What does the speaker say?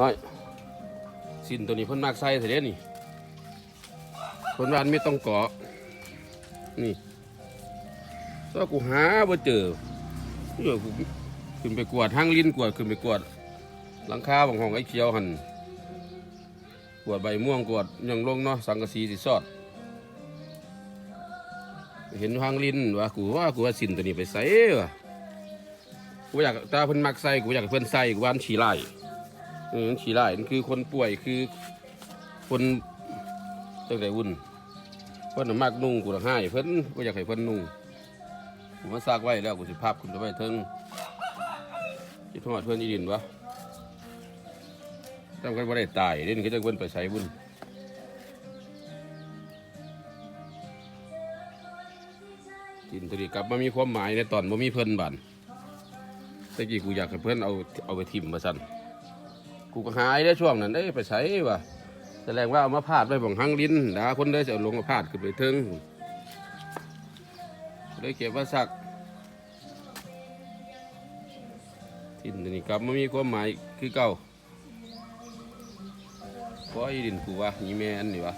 น้อยสินตัวนี้เพิ่นมากใส่เสียเด้นี่เพิ่นวันไม่ต้องเกาะนี่ถ้ากูหาบ่เจอเดี๋ยวกูขึ้นไปกวาดทางลิ้นกวดขึ้นไปกวดหลังคาของห้องไอ้เขียวหันกวดใบม่วงกวดยังลงเนาะสังกะสีสิซอด เห็นทางลิ้นว่ากูว่ากูว่าสินตัวนี้ไปใส่วะกูอยากตาเพิ่นมักใส่กูอยากเพิ่นใส่กูว่ามันฉี่ไล่ ออมันฉี่ไล่มันคือคนป่วยคือ คนตั้งแต่วุ่นเพิ่นน่ะมักนุ่งกูละให้เพิ่นกูอยากให้เพิ่นนุ่งกูมาซากไว้แล้วกูสิภาพคุณไปไว้เทิงคิดทอดเพื่อนอีดินวะจำกันว่าได้ตายเด่นก็จะเพิ่นไปใส่บุญกินตัวนี้กลับมามีความหมายในตอนบ่มีเพิ่นบันตะกี้กูอยากให้เพิ่นเอาเอาไปทิมมาสั่น กูก็หายได้ช่วงนั้นได้ยไปใส่วะแสดงว่าเอามาพาดไว้บังหังลิ้นดาคนได้จะเอาลงมาพาดขึ้นไปถึงเลยเก็บว่าสักทิมตัวนี้กลับมามีความหมายคือเก่าเพราะไอ้ดินกูว่านี่แม่นนี่วะ